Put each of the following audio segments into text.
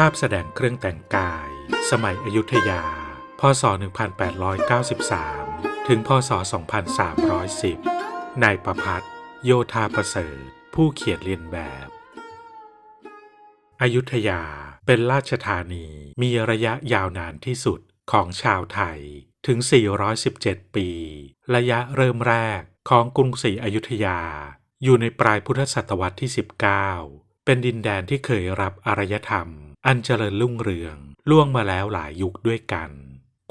ภาพแสดงเครื่องแต่งกาย สมัยอยุธยา พศ 1893 ถึง พศ 2310 นายประพัฒโยธาประเสริฐ ผู้เขียนเรียนแบบ อยุธยาเป็นราชธานีมีระยะยาวนานที่สุดของชาวไทยถึง 417 ปี ระยะเริ่มแรกของกรุงศรีอยุธยา อยู่ในปลายพุทธศตวรรษที่ 19 เป็นดินแดนที่เคยรับอารยธรรม อันเจริญรุ่งเรืองล่วงมาแล้วหลายยุคด้วยกัน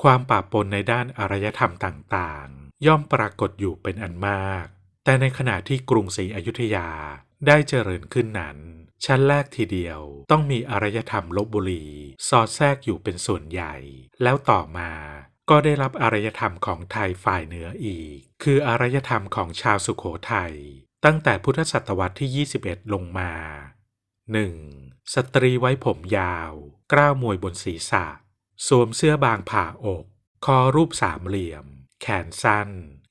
ความปะปนในด้านอารยธรรมต่างๆ ย่อมปรากฏอยู่เป็นอันมาก แต่ในขณะที่กรุงศรีอยุธยาได้เจริญขึ้นนั้น ชั้นแรกทีเดียวต้องมีอารยธรรมลบบุรีสอดแทรกอยู่เป็นส่วนใหญ่ แล้วต่อมาก็ได้รับอารยธรรมของไทยฝ่ายเหนืออีก คืออารยธรรมของชาวสุขโขทัยตั้งแต่พุทธศตวรรษที่ 21 ลงมา 1. สตรีไว้ผมยาว กล้าวมวยบนศีรษะ สวมเสื้อบางผ่าอก คอรูปสามเหลี่ยม แขนสั้น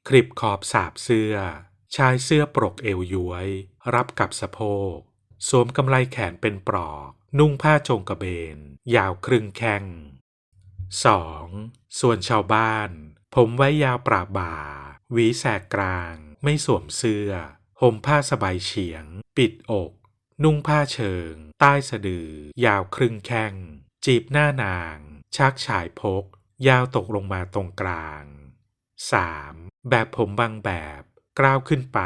คลิปขอบสาบเสื้อ ชายเสื้อปรกเอวย้วย รับกับสะโพก สวมกำไลแขนเป็นปลอก นุ่งผ้าจงกระเบน ยาวครึ่งแข้ง 2. ส่วนชาวบ้าน ผมไว้ยาวปราบบ่า หวีแสกกลาง ไม่สวมเสื้อ ห่มผ้าสบายเฉียง ปิดอก นุ่งผ้าเชิง ใต้สะดือ ยาวครึ่งแข้ง จีบหน้านาง ชักฉายพก ยาวตกลงมาตรงกลาง 3. แบบผมบางแบบ กล้าวขึ้นไป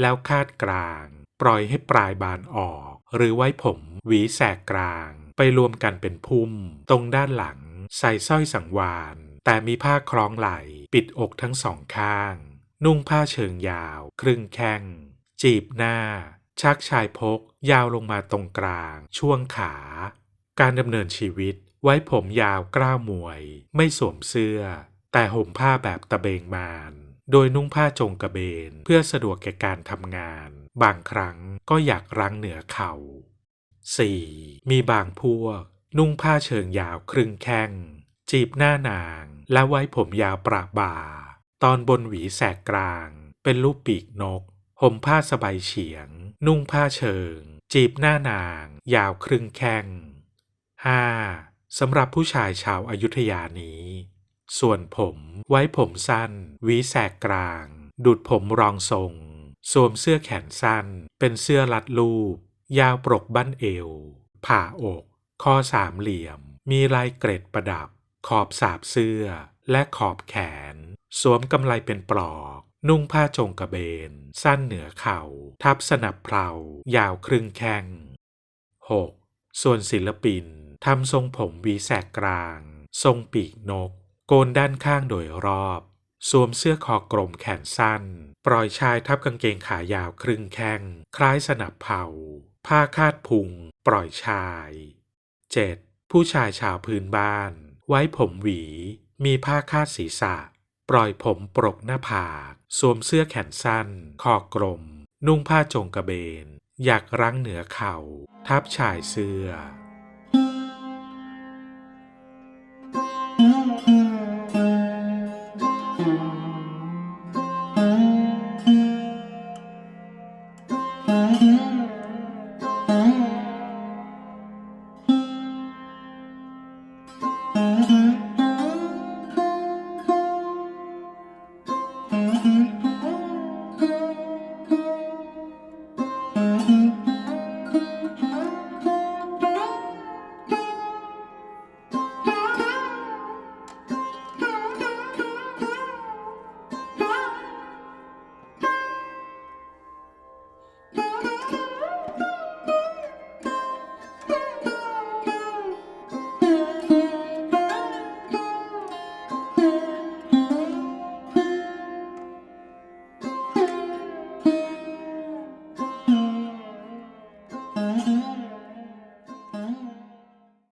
แล้วคาดกลาง ปล่อยให้ปลายบานออก หรือไว้ผมหวีแสกกลาง ไปรวมกันเป็นพุ่ม ตรงด้านหลัง ใส่สร้อยสังวาน แต่มีผ้าคล้องไหล่ ปิดอกทั้งสองข้าง นุ่งผ้าเชิงยาว ครึ่งแข้ง จีบหน้า ชักชายพก ยาวลงมาตรงกลาง ช่วงขา การดำเนินชีวิต ไว้ผมยาวกล้าวมวย ไม่สวมเสื้อ แต่ห่มผ้าแบบตะเบงมาน โดยนุ่งผ้าจงกระเบน เพื่อสะดวกแก่การทำงาน บางครั้งก็อยากรั้งเหนือเขา่า 4. มีบางพวก นุ่งผ้าเชิงยาวครึ่งแข้ง จีบหน้านาง และไว้ผมยาวประบ่า ตอนบนหวีแสกกลาง เป็นรูปปีกนก ห่มผ้าสบายเฉียง นุ่งผ้าเชิง จีบหน้านาง ยาวครึ่งแข้ง 5. สำหรับผู้ชายชาวอายุทยานี้ ส่วนผมไว้ผมสั้นวีแสกกลางดุดผมรองทรง สวมเสื้อแขนสั้น เป็นเสื้อลัดรูป ยาวปรกบั้นเอว ผ่าอก ข้อสามเหลี่ยม มีลายเกร็ดประดับ ขอบสาบเสื้อ และขอบแขน สวมกำไลเป็นปลอก นุ่งผ้าจงกระเบน สั้นเหนือเข่า ทับสนับเพลายาวครึ่งแข้ง 6. ส่วนศิลปินทำทรงผมวีแสกกลาง ทรงปีกนก โกนด้านข้างโดยรอบ สวมเสื้อคอกลมแขนสั้น ปล่อยชายทับกางเกงขายาวครึ่งแข้ง คล้ายสนับเผาผ้าคาดพุง ปล่อยชาย 7. ผู้ชายชาวพื้นบ้าน ไว้ผมหวี มีผ้าคาดศีรษะ ปล่อยผมปรกหน้าผาก สวมเสื้อแขนสั้น คอกลม นุ่งผ้าจงกระเบน อยากรั้งเหนือเข่า ทับชายเสื้อ